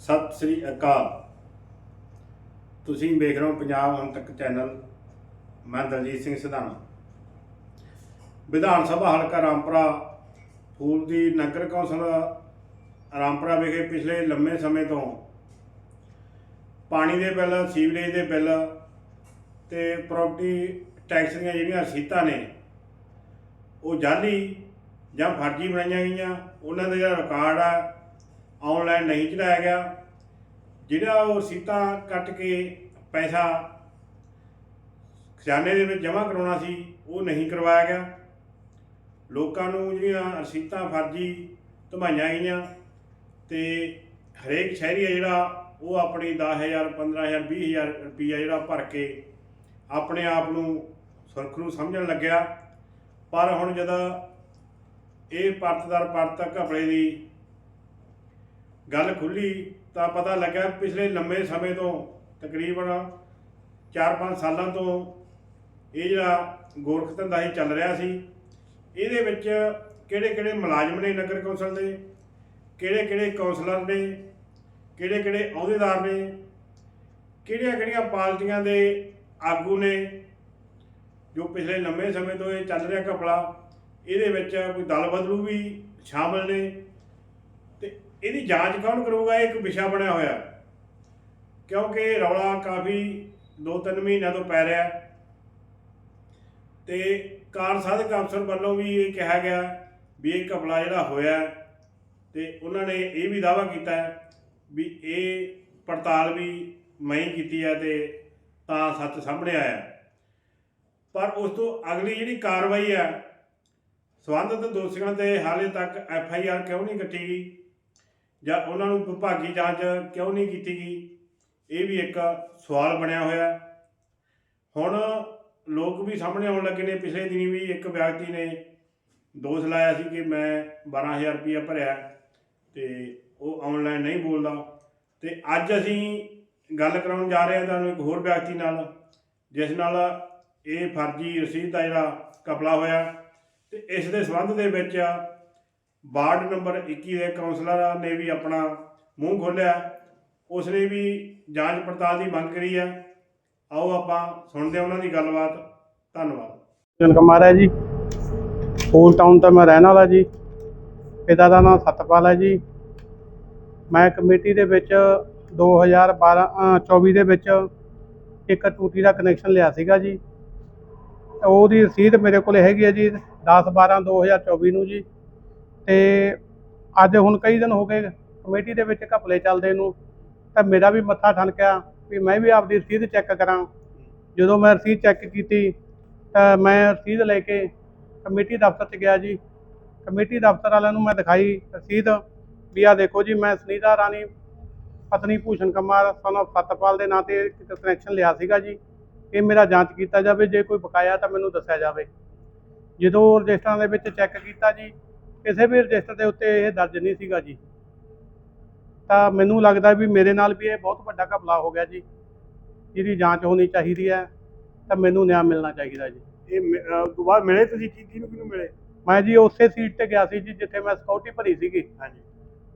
ਸਤਿ ਸ੍ਰੀ ਅਕਾਲ। ਤੁਸੀਂ ਵੇਖ ਰਹੇ ਹੋ ਪੰਜਾਬ ਹੁਣ ਤੱਕ ਚੈਨਲ। ਮੈਂ ਦਲਜੀਤ ਸਿੰਘ ਸਿਧਾਣਾ। ਵਿਧਾਨ ਸਭਾ ਹਲਕਾ ਰਾਮਪੁਰਾ, ਫੂਲ ਦੀ ਨਗਰ ਕੌਂਸਲ ਰਾਮਪੁਰਾ ਵਿਖੇ ਪਿਛਲੇ ਲੰਮੇ ਸਮੇਂ ਤੋਂ ਪਾਣੀ ਦੇ ਬਿੱਲ, ਸੀਵਰੇਜ ਦੇ ਬਿੱਲ ਤੇ ਪ੍ਰਾਪਰਟੀ ਟੈਕਸ ਦੀਆਂ ਜਿਹੜੀਆਂ ਰਸੀਦਾਂ ਨੇ, ਉਹ ਜਾਲੀ ਜਾਂ ਫਰਜ਼ੀ ਬਣਾਈਆਂ ਗਈਆਂ। ਉਹਨਾਂ ਦਾ ਜਿਹੜਾ ਰਿਕਾਰਡ ਆ ਆਨਲਾਈਨ ਨਹੀਂ ਚੜਾਇਆ ਗਿਆ। ਜਿਹੜਾ ਉਹ ਰਸੀਦਾਂ ਕੱਟ ਕੇ ਪੈਸਾ ਖਜ਼ਾਨੇ ਦੇ ਵਿੱਚ ਜਮ੍ਹਾਂ ਕਰਾਉਣਾ ਸੀ, ਉਹ ਨਹੀਂ ਕਰਵਾਇਆ ਗਿਆ। ਲੋਕਾਂ ਨੂੰ ਜਿਹੜੀਆਂ ਰਸੀਦਾਂ ਫਰਜ਼ੀ ਧਮਾਈਆਂ ਗਈਆਂ ਤੇ ਹਰੇਕ ਸ਼ਹਿਰੀ ਹੈ ਜਿਹੜਾ, ਉਹ ਆਪਣੀ 10000 15000 20000 ਰੁਪਈਆ ਜਿਹੜਾ ਭਰ ਕੇ ਆਪਣੇ ਆਪ ਨੂੰ ਸੁਰੱਖਿਅਤ ਸਮਝਣ ਲੱਗਿਆ। ਪਰ ਹੁਣ ਜਦੋਂ ਇਹ ਪਰਤਦਾਰ ਪਰਤ ਘਪਲੇ ਦੀ ਗੱਲ ਖੁੱਲੀ ਤਾਂ ਪਤਾ ਲੱਗਾ ਪਿਛਲੇ ਲੰਮੇ ਸਮੇਂ ਤੋਂ ਤਕਰੀਬਨ 4-5 ਸਾਲਾਂ ਤੋਂ ਇਹ ਜਿਹੜਾ ਗੋਰਖ ਧੰਦਾ ਹੀ ਚੱਲ ਰਿਹਾ ਸੀ। ਇਹਦੇ ਵਿੱਚ ਕਿਹੜੇ ਕਿਹੜੇ ਮੁਲਾਜ਼ਮ ਨੇ ਨਗਰ ਕੌਂਸਲ ਦੇ? ਕਿਹੜੇ ਕਿਹੜੇ ਕੌਂਸਲਰ ਨੇ? ਕਿਹੜੇ ਕਿਹੜੇ ਅਹੁਦੇਦਾਰ ਨੇ? ਕਿਹੜੀਆਂ ਕਿਹੜੀਆਂ ਪਾਰਟੀਆਂ ਦੇ ਆਗੂ ਨੇ? ਜੋ ਪਿਛਲੇ ਲੰਮੇ ਸਮੇਂ ਤੋਂ ਇਹ ਚੱਲ ਰਿਹਾ ਘਪਲਾ, ਇਹਦੇ ਵਿੱਚ ਕੋਈ ਦਲ ਬਦਲੂ ਵੀ ਸ਼ਾਮਲ ਨੇ? ਇਹਦੀ ਜਾਂਚ ਕੌਣ ਕਰੂਗਾ? ਇਹ ਇੱਕ ਵਿਸ਼ਾ ਬਣਿਆ ਹੋਇਆ। ਕਿਉਂਕਿ ਰੌਲਾ ਕਾਫੀ 2-3 ਮਹੀਨਿਆਂ ਤੋਂ ਪੈ ਰਿਹਾ। ਤੇ ਕਾਰ ਸਾਧਕ ਅਫਸਰ ਵੱਲੋਂ ਵੀ ਇਹ ਕਿਹਾ ਗਿਆ ਵੀ ਇਹ ਘਪਲਾ ਜਿਹੜਾ ਹੋਇਆ ਤੇ ਉਹਨਾਂ ਨੇ ਇਹ ਵੀ ਦਾਅਵਾ ਕੀਤਾ ਵੀ ਇਹ ਪੜਤਾਲ ਵੀ ਮੈਂ ਕੀਤੀ ਹੈ ਤੇ ਤਾਂ ਸੱਚ ਸਾਹਮਣੇ ਆਇਆ ਪਰ ਉਸ ਤੋਂ ਅਗਲੀ ਜਿਹੜੀ ਕਾਰਵਾਈ ਹੈ, ਸਬੰਧਤ ਦੋਸ਼ੀਆਂ ਤੇ ਹਾਲੇ ਤੱਕ ਐਫ ਆਈ ਆਰ ਕਿਉਂ ਨਹੀਂ ਕੱਟੀ ਗਈ? ਜਾਂ ਉਹਨਾਂ ਨੂੰ ਵਿਭਾਗੀ ਜਾਂਚ ਕਿਉਂ ਨਹੀਂ ਕੀਤੀ ਗਈ? ਇਹ ਵੀ ਇੱਕ ਸਵਾਲ ਬਣਿਆ ਹੋਇਆ ਹੁਣ ਲੋਕ ਵੀ ਸਾਹਮਣੇ ਆਉਣ ਲੱਗੇ ਨੇ। ਪਿਛਲੇ ਦਿਨੀ ਵੀ ਇੱਕ ਵਿਅਕਤੀ ਨੇ ਦੋਸ਼ ਲਾਇਆ ਸੀ ਕਿ ਮੈਂ 12000 ਰੁਪਇਆ ਭਰਿਆ ਤੇ ਉਹ ਆਨਲਾਈਨ ਨਹੀਂ ਬੋਲਦਾ। ਤੇ ਅੱਜ ਅਸੀਂ ਗੱਲ ਕਰਾਉਣ ਜਾ ਰਹੇ ਹਾਂ ਤੁਹਾਨੂੰ ਇੱਕ ਹੋਰ ਵਿਅਕਤੀ ਨਾਲ, ਜਿਸ ਨਾਲ ਇਹ ਫਰਜ਼ੀ ਰਸੀਦ ਦਾ ਜਿਹੜਾ ਕਪਲਾ ਹੋਇਆ ਤੇ ਇਸ ਦੇ ਸੰਬੰਧ ਦੇ ਵਿੱਚ ਵਾਰਡ ਨੰਬਰ 21 ਦੇ ਕਾਉਂਸਲਰ ਨੇ ਵੀ ਆਪਣਾ ਮੂੰਹ ਖੋਲ੍ਹਿਆ ਉਸ ਨੇ ਵੀ ਜਾਂਚ ਪੜਤਾਲ ਦੀ ਮੰਗ ਕਰੀ ਹੈ ਆਓ ਆਪਾਂ ਸੁਣਦੇ ਹਾਂ ਉਹਨਾਂ ਦੀ ਗੱਲਬਾਤ। ਧੰਨਵਾਦ। ਜਨ ਕੁਮਾਰ ਹੈ ਜੀ ਫੂਲ ਟਾਊਨ ਤੋਂ ਮੈਂ ਰਹਿਣ ਵਾਲਾ ਜੀ। ਪਿਤਾ ਦਾ ਨਾਮ ਸਤਪਾਲ ਹੈ ਜੀ। ਮੈਂ ਕਮੇਟੀ ਦੇ ਵਿੱਚ 2012 ਅ, 24 ਦੇ ਵਿੱਚ ਇੱਕ ਟੂਟੀ ਦਾ ਕਨੈਕਸ਼ਨ ਲਿਆ ਸੀਗਾ ਜੀ। ਉਹਦੀ ਰਸੀਦ ਮੇਰੇ ਕੋਲ ਹੈਗੀ ਹੈ ਜੀ 10 12 2024 ਨੂੰ ਜੀ। ਤੇ ਅੱਜ ਹੁਣ ਕਈ ਦਿਨ ਹੋ ਗਏ ਕਮੇਟੀ ਦੇ ਵਿੱਚ ਘਪਲੇ ਚੱਲਦੇ ਨੂੰ, ਤਾਂ ਮੇਰਾ ਵੀ ਮੱਥਾ ਠਣਕਿਆ ਵੀ ਮੈਂ ਵੀ ਆਪਦੀ ਰਸੀਦ ਚੈੱਕ ਕਰਾਂ। ਜਦੋਂ ਮੈਂ ਰਸੀਦ ਚੈੱਕ ਕੀਤੀ, ਤਾਂ ਮੈਂ ਰਸੀਦ ਲੈ ਕੇ ਕਮੇਟੀ ਦਫ਼ਤਰ 'ਚ ਗਿਆ ਜੀ। ਕਮੇਟੀ ਦਫ਼ਤਰ ਵਾਲਿਆਂ ਨੂੰ ਮੈਂ ਦਿਖਾਈ ਰਸੀਦ ਵੀ ਆ ਦੇਖੋ ਜੀ, ਮੈਂ ਸੁਨੀਤਾ ਰਾਣੀ, ਪਤਨੀ ਭੂਸ਼ਣ ਕੁਮਾਰ ਸਨ of ਸਤਪਾਲ ਦੇ ਨਾਂ ਤੇ ਇੱਕ ਕਨੈਕਸ਼ਨ ਲਿਆ ਸੀਗਾ ਜੀ। ਇਹ ਮੇਰਾ ਜਾਂਚ ਕੀਤਾ ਜਾਵੇ, ਜੇ ਕੋਈ ਬਕਾਇਆ ਤਾਂ ਮੈਨੂੰ ਦੱਸਿਆ ਜਾਵੇ। ਜਦੋਂ ਰਜਿਸਟਰਾਂ ਦੇ ਵਿੱਚ ਚੈੱਕ ਕੀਤਾ ਜੀ ਕਿਸੇ ਵੀ ਰਜਿਸਟਰ ਦੇ ਉੱਤੇ ਇਹ ਦਰਜ ਨਹੀਂ ਸੀਗਾ ਜੀ। ਤਾਂ ਮੈਨੂੰ ਲੱਗਦਾ ਵੀ ਮੇਰੇ ਨਾਲ ਵੀ ਇਹ ਬਹੁਤ ਵੱਡਾ ਘਪਲਾ ਹੋ ਗਿਆ ਜੀ। ਜਿਹਦੀ ਜਾਂਚ ਹੋਣੀ ਚਾਹੀਦੀ ਹੈ ਤਾਂ ਮੈਨੂੰ ਨਿਆਂ ਮਿਲਣਾ ਚਾਹੀਦਾ ਜੀ। ਇਹ ਮ- ਤੋਂ ਬਾਅਦ ਮਿਲੇ ਤੁਸੀਂ? ਕੀ ਕਿਹਨੂੰ ਕਿਹਨੂੰ ਮਿਲੇ? ਮੈਂ ਜੀ ਉਸੇ ਸੀਟ ਤੇ ਗਿਆ ਸੀ ਜੀ ਜਿੱਥੇ ਮੈਂ ਸਿਕਿਉਰਿਟੀ ਭਰੀ ਸੀਗੀ। ਹਾਂਜੀ।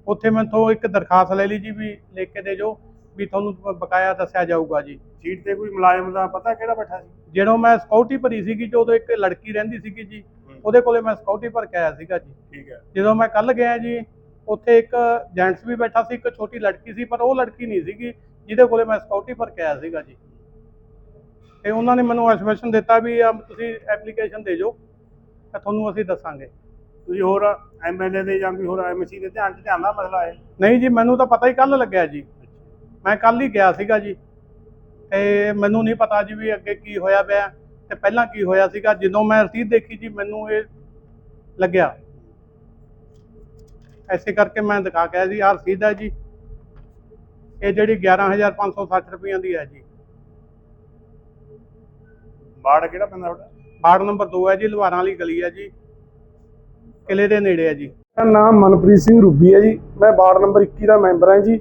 ਉੱਥੇ ਮੈਥੋਂ ਇੱਕ ਦਰਖਾਸਤ ਲੈ ਲਈ ਜੀ ਵੀ ਲਿਖ ਕੇ ਦੇ ਜੋ ਵੀ ਤੁਹਾਨੂੰ ਬਕਾਇਆ ਦੱਸਿਆ ਜਾਊਗਾ ਜੀ। ਸੀਟ ਤੇ ਕੋਈ ਮੁਲਾਜ਼ਮ ਦਾ ਪਤਾ ਕਿਹੜਾ ਬੈਠਾ ਸੀ? ਜਦੋਂ ਮੈਂ ਸਿਕਿਉਰਿਟੀ ਭਰੀ ਸੀਗੀ ਜੀ ਉਦੋਂ ਇੱਕ ਲੜਕੀ ਰਹਿੰਦੀ ਸੀਗੀ ਜੀ। ਉਹਦੇ ਕੋਲੇ ਮੈਂ ਸਿਕਿਉਰਿਟੀ ਭਰ ਕੇ ਆਇਆ ਸੀਗਾ ਜੀ। ਠੀਕ ਹੈ। ਜਦੋਂ ਮੈਂ ਕੱਲ ਗਿਆ ਜੀ ਉੱਥੇ ਇੱਕ ਜੈਂਟਸ ਵੀ ਬੈਠਾ ਸੀ ਇੱਕ ਛੋਟੀ ਲੜਕੀ ਸੀ ਪਰ ਉਹ ਲੜਕੀ ਨਹੀਂ ਸੀਗੀ ਜਿਹਦੇ ਕੋਲੇ ਮੈਂ ਸਿਕਿਉਰਿਟੀ ਭਰ ਕੇ ਆਇਆ ਸੀਗਾ ਜੀ। ਤੇ ਉਹਨਾਂ ਨੇ ਮੈਨੂੰ ਐਸੋਸੀਏਸ਼ਨ ਦਿੱਤਾ ਵੀ ਆ ਤੁਸੀਂ ਐਪਲੀਕੇਸ਼ਨ ਦੇ ਜੋ ਤਾਂ ਤੁਹਾਨੂੰ ਅਸੀਂ ਦੱਸਾਂਗੇ। ਤੁਸੀਂ ਹੋਰ ਐਮਐਲਏ ਦੇ ਜਾਂ ਕੋਈ ਹੋਰ ਐਮਸੀ ਦੇ ਧਿਆਨ ਚ ਧਿਆਨ ਮਸਲਾ ਹੈ ਨਹੀਂ ਜੀ ਮੈਨੂੰ ਤਾਂ ਪਤਾ ਹੀ ਕੱਲ ਲੱਗਿਆ ਜੀ। ਮੈਂ ਕੱਲ ਹੀ ਗਿਆ ਸੀਗਾ ਜੀ। ਤੇ ਮੈਨੂੰ ਨਹੀਂ ਪਤਾ ਜੀ ਵੀ ਅੱਗੇ ਕੀ ਹੋਇਆ ਪਿਆ। ਤੇ ਪਹਿਲਾਂ ਕੀ ਹੋਇਆ ਸੀਗਾ? ਜਦੋਂ ਮੈਂ ਰਸੀਦ ਦੇਖੀ ਜੀ ਮੈਨੂੰ ਇਹ ਲੱਗਿਆ। ਐਸੇ ਕਰਕੇ ਮੈਂ ਦਿਖਾ ਕੇ ਜੀ ਆਹ ਰਸੀਦ ਹੈ ਜੀ। ਇਹ ਜਿਹੜੀ 11560 ਰੁਪਈਆਂ ਦੀ ਹੈ ਜੀ। ਵਾਰਡ ਕਿਹੜਾ ਪੈਂਦਾ ਤੁਹਾਡਾ? ਵਾਰਡ ਨੰਬਰ 2 ਹੈ ਜੀ ਲੁਹਾਰਾਂ ਵਾਲੀ ਗਲੀ ਹੈ ਜੀ। ਕਿਲੇ ਦੇ ਨੇੜੇ ਹੈ ਜੀ। ਮੇਰਾ ਨਾਮ ਮਨਪ੍ਰੀਤ ਸਿੰਘ ਰੂਬੀ ਹੈ ਜੀ। ਮੈਂ ਵਾਰਡ ਨੰਬਰ 21 ਦਾ ਮੈਂਬਰ ਹਾਂ ਜੀ।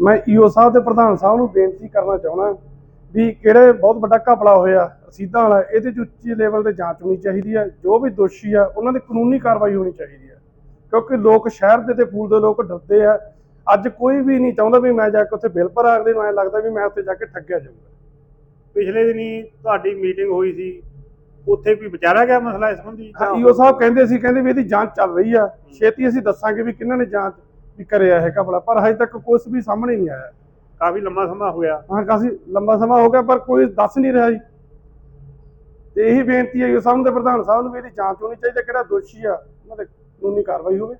ਮੈਂ ਈਓ ਸਾਹਿਬ ਤੇ ਪ੍ਰਧਾਨ ਸਾਹਿਬ ਨੂੰ ਬੇਨਤੀ ਕਰਨਾ ਚਾਹੁੰਦਾ ਵੀ ਕਿਹੜੇ ਬਹੁਤ ਵੱਡਾ ਘਪਲਾ ਹੋਇਆ ਰਸੀਦਾਂ ਵਾਲਾ ਇਹਦੇ 'ਚ ਉੱਚੀ ਲੈਵਲ ਤੇ ਜਾਂਚ ਹੋਣੀ ਚਾਹੀਦੀ ਹੈ ਜੋ ਵੀ ਦੋਸ਼ੀ ਆ ਉਹਨਾਂ ਦੀ ਕਾਨੂੰਨੀ ਕਾਰਵਾਈ ਹੋਣੀ ਚਾਹੀਦੀ ਹੈ ਕਿਉਂਕਿ ਲੋਕ ਸ਼ਹਿਰ ਦੇ ਤੇ ਫੂਲ ਦੇ ਲੋਕ ਡਰਦੇ ਆ ਅੱਜ ਕੋਈ ਵੀ ਨਹੀਂ ਚਾਹੁੰਦਾ ਵੀ ਮੈਂ ਜਾ ਕੇ ਉੱਥੇ ਬਿੱਲ ਭਰਾਂ ਅਗਲੇ ਨੂੰ ਐਂ ਲੱਗਦਾ ਵੀ ਮੈਂ ਉੱਥੇ ਜਾ ਕੇ ਠੱਗਿਆ ਜਾਊਗਾ। ਪਿਛਲੇ ਦਿਨੀ ਤੁਹਾਡੀ ਮੀਟਿੰਗ ਹੋਈ ਸੀ ਉੱਥੇ ਕੋਈ ਵਿਚਾਰਿਆ ਗਿਆ ਮਸਲਾ ਇਸ ਸੰਬੰਧੀ ਈਓ ਸਾਹਿਬ ਕਹਿੰਦੇ ਸੀ ਕਹਿੰਦੇ ਵੀ ਇਹਦੀ ਜਾਂਚ ਚੱਲ ਰਹੀ ਆ ਛੇਤੀ ਅਸੀਂ ਦੱਸਾਂਗੇ ਵੀ ਕਿਹਨਾਂ ਨੇ ਜਾਂਚ ਵੀ ਕਰਿਆ ਇਹ ਘਪਲਾ ਪਰ ਹਜੇ ਤੱਕ ਕੁਝ ਵੀ ਸਾਹਮਣੇ ਨਹੀਂ ਆਇਆ। ਕਾਫੀ ਲੰਮਾ ਸਮਾਂ ਹੋ ਗਿਆ। ਹਾਂ, ਕਾਫੀ ਲੰਬਾ ਸਮਾਂ ਹੋ ਗਿਆ, ਪਰ ਕੋਈ ਦੱਸ ਨਹੀਂ ਰਿਹਾ ਜੀ। ਤੇ ਇਹੀ ਬੇਨਤੀ ਹੈ ਈਓ ਸਾਹਿਬ ਦੇ ਪ੍ਰਧਾਨ ਸਾਹਿਬ ਨੂੰ ਵੀ ਇਹਦੀ ਜਾਂਚ ਹੋਣੀ ਚਾਹੀਦੀ ਹੈ ਕਿਹੜਾ ਦੋਸ਼ੀ ਆ, ਉਹਨਾਂ ਤੇ ਕਾਨੂੰਨੀ ਕਾਰਵਾਈ ਹੋਵੇ।